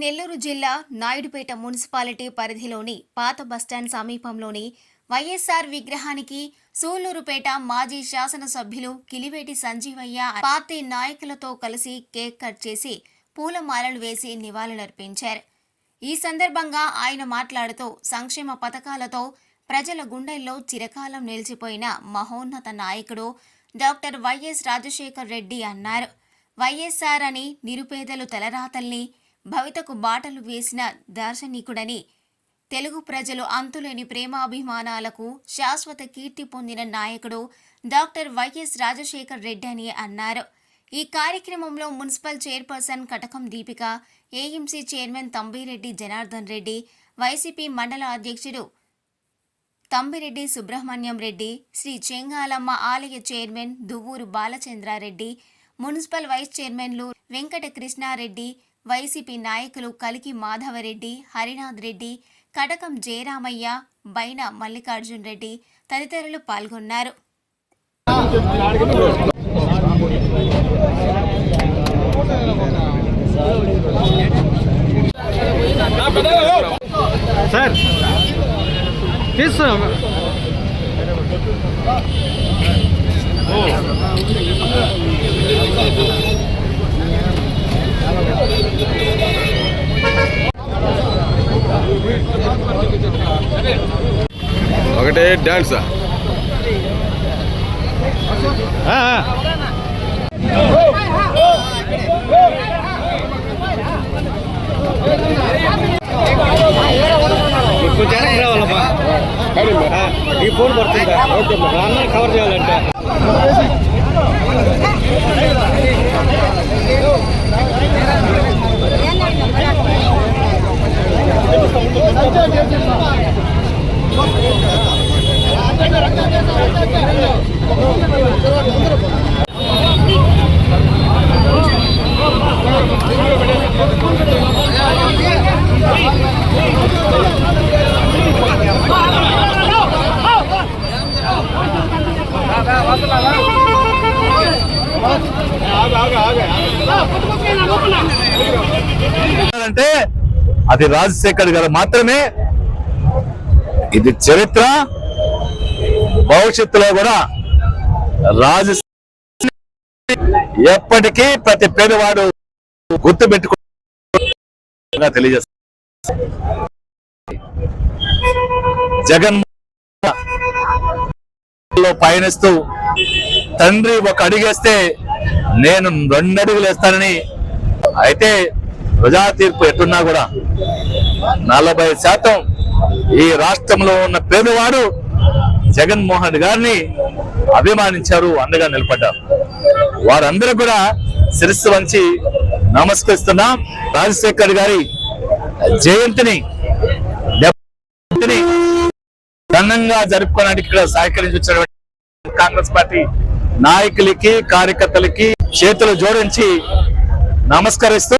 నెల్లూరు జిల్లా నాయుడుపేట మున్సిపాలిటీ పరిధిలోని పాత బస్టాండ్ సమీపంలోని వైఎస్ఆర్ విగ్రహానికి సూళ్ళూరుపేట మాజీ శాసనసభ్యులు కిలివేటి సంజీవయ్య పార్టీ నాయకులతో కలిసి కేక్ కట్ చేసి పూలమాలలు వేసి నివాళులర్పించారు. ఈ సందర్భంగా ఆయన మాట్లాడుతూ సంక్షేమ పథకాలతో ప్రజల గుండెల్లో చిరకాలం నిలిచిపోయిన మహోన్నత నాయకుడు డాక్టర్ వైఎస్ రాజశేఖర్ రెడ్డి అన్నారు. వైఎస్ఆర్ అని నిరుపేదలు తలరాతల్ని భవితకు బాటలు వేసిన దార్శనికుడని తెలుగు ప్రజలు అంతులేని ప్రేమాభిమానాలకు శాశ్వత కీర్తి పొందిన నాయకుడు డాక్టర్ వైఎస్ రాజశేఖర్ రెడ్డి అని అన్నారు. ఈ కార్యక్రమంలో municipal chairperson Katakam Deepika AMC chairman Thambireddy Janardhan Reddy YCP మండల అధ్యక్షుడు తంబిరెడ్డి సుబ్రహ్మణ్యం రెడ్డి శ్రీ చెంగాలమ్మ ఆలయ chairman Duvvuru Balachandrareddy municipal vice చైర్మన్లు వెంకట కృష్ణారెడ్డి వైసీపీ నాయకులు కలికి మాధవరెడ్డి హరినాథ్ రెడ్డి కటకం జయరామయ్య బైన మల్లికార్జున్ రెడ్డి తదితరులు పాల్గొన్నారు. సార్ ఒకటే డాన్స్ కొంచెం వెనక్కి రావాలమ్మా ఆ, ఈ ఫోన్ పడుతుందా ఓకే అందరూ కవర్ చేయాలంటే అంటే అది రాజశేఖర్ గారు మాత్రమే. ఇది చరిత్ర. భవిష్యత్తులో కూడా రాజ ఎప్పటికీ ప్రతి పేదవాడు గుర్తు పెట్టుకో తెలియజేస్తా. జగన్లో పయనిస్తూ తండ్రి ఒక అడిగేస్తే నేను రెండు అడుగులు వేస్తానని. అయితే ప్రజా తీర్పు ఎట్టున్నా కూడా నలభై శాతం ఈ రాష్ట్రంలో ఉన్న పేదవాడు జగన్మోహన్ గారిని అభిమానించారు అండగా నిలబడ్డారు. వారందరూ కూడా శిరస్సు వంచి నమస్కరిస్తున్నాం. రాజశేఖర్ గారి జయంతిని ఘనంగా జరుపుకోవడానికి ఇక్కడ సహకరించి వచ్చినటువంటి కాంగ్రెస్ పార్టీ నాయకులకి కార్యకర్తలకి చేతులు జోడించి నమస్కరిస్తూ